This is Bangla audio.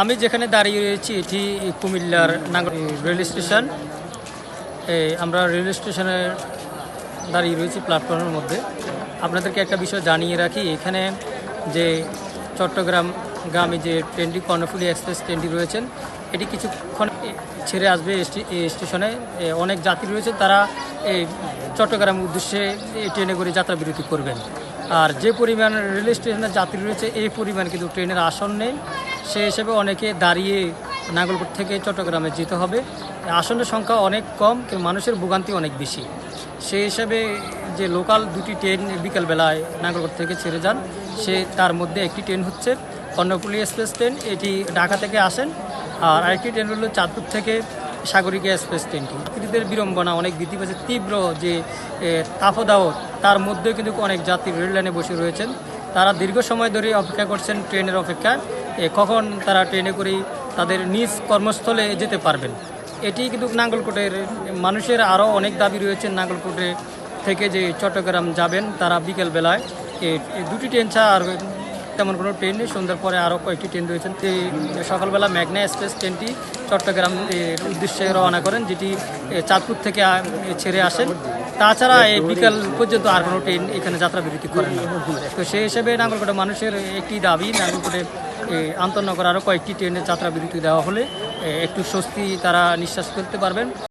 আমি যেখানে দাঁড়িয়ে রয়েছি, এটি কুমিল্লার নাগর রেল স্টেশন। আমরা রেল স্টেশনে দাঁড়িয়ে রয়েছি প্ল্যাটফর্মের মধ্যে। আপনাদেরকে একটা বিষয় জানিয়ে রাখি, এখানে যে চট্টগ্রাম গ্রামে যে ট্রেনটি, কর্ণফুলি এক্সপ্রেস ট্রেনটি রয়েছেন, এটি কিছুক্ষণ ছেড়ে আসবে স্টেশনে। অনেক যাত্রী রয়েছে, তারা এই চট্টগ্রাম উদ্দেশ্যে ট্রেনে করে যাত্রা বিরতি করবেন। আর যে পরিমাণ রেল স্টেশনের যাত্রী রয়েছে, এই পরিমাণ কিন্তু ট্রেনের আসন নেই। সে হিসেবে অনেকে দাঁড়িয়ে নাগলকোট থেকে চট্টগ্রামে যেতে হবে। আসনের সংখ্যা অনেক কম কিন্তু মানুষের ভোগান্তি অনেক বেশি। সে হিসাবে যে লোকাল দুটি ট্রেন বিকেলবেলায় নাগলকোট থেকে ছেড়ে যান সে তার মধ্যে একটি ট্রেন হচ্ছে কর্ণফুলি এক্সপ্রেস ট্রেন। এটি ঢাকা থেকে আসেন। আর আরেকটি ট্রেন হলো চাঁদপুর থেকে সাগরিকা এক্সপ্রেস ট্রেনটি। যাত্রীদের বিড়ম্বনা অনেক বৃদ্ধি পেয়েছে। তীব্র যে তাপদাহ তার মধ্যেও কিন্তু অনেক যাত্রী রেল লাইনে বসে রয়েছেন। তারা দীর্ঘ সময় ধরে অপেক্ষা করছেন ট্রেনের অপেক্ষা এ, কখন তারা ট্রেনে করেই তাদের নিজ কর্মস্থলে যেতে পারবেন? এটি কিন্তু নাঙ্গলকোটের মানুষের আরও অনেক দাবি রয়েছে নাঙ্গলকোটে থেকে যে চট্টগ্রাম যাবেন তারা বিকেলবেলায়। দুটি ট্রেন ছাড়া আর তেমন কোনো ট্রেন নেই। সন্ধ্যার পরে আরও কয়েকটি ট্রেন রয়েছেন সকালবেলা ম্যাগনা এক্সপ্রেস ট্রেনটি চট্টগ্রাম উদ্দেশ্যে রওনা করেন, যেটি চাঁদপুর থেকে ছেড়ে আসেন। তাছাড়া এই বিকাল পর্যন্ত আর কোনো ট্রেন এখানে যাত্রা বিরতি করেন না। তো সেই হিসেবে নাঙ্গলকোটে মানুষের একটি দাবি, নাঙ্গলকোটে আন্তনগর আরও কয়েকটি ট্রেনের যাত্রা বিরতি দেওয়া হলে একটু স্বস্তি তারা নিঃশ্বাস ফেলতে পারবেন।